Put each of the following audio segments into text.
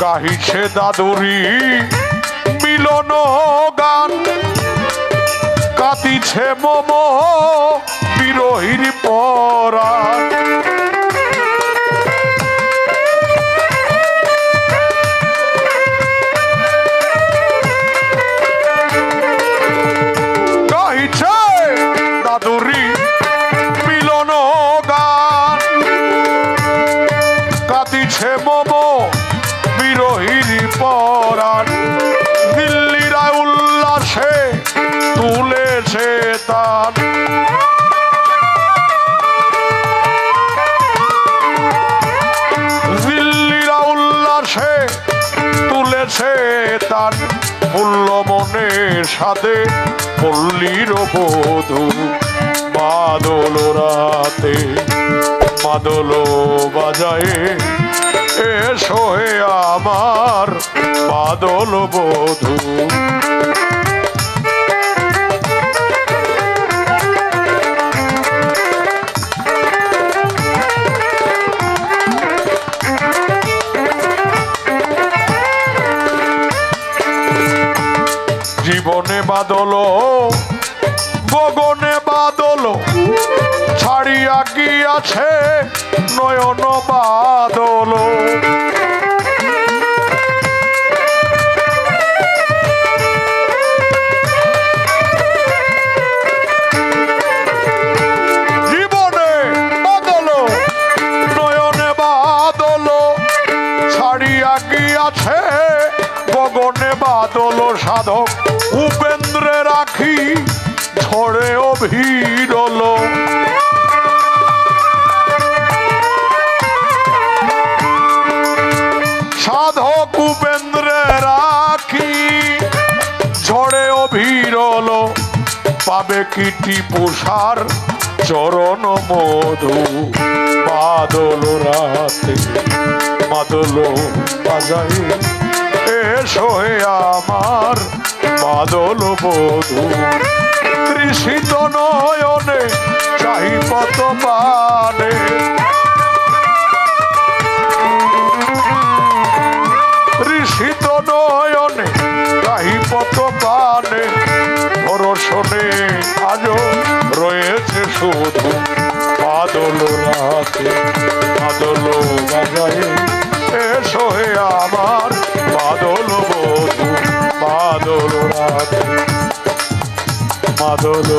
গাহিছে দাদুরি মিলন গান। কাতিছে মম বিরোহীর গান। কাঁদিছে মম তুলেছে তার। দিল্লিরা উল্লাসে তুলেছে তার মূল্য মনের সাথে পল্লীর বধূ। বাদল রাতে মাদল বাজায়ে, এসো হে আমার বাদল বধূ। জীবনে বাদল গগনে বাদল ছাড়িয়া গিয়াছে নয়ন বাদল। গগনে বাদল সাধক, উপেন্দ্রে রাখি ঝড়ে অভিরল সাধক, উপেন্দ্রে রাখি ঝড়ে অভিরল পাবে কিটি পোষার চরণ মধু। বাদল রাতে মাদল বাজাই এসো হে আমার বাদল বধু। তৃষিত নয়নে চাহি পত পানে। ঋষিত নয়নে চাহি পত পানে। পরশনে আজও রয়েছে শুধু বাদল রাতে। বাদল বাজায় এসো হে বাদল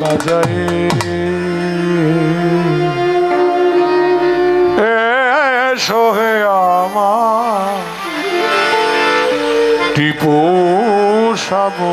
বাজায় এসো আমার টিপু সাবু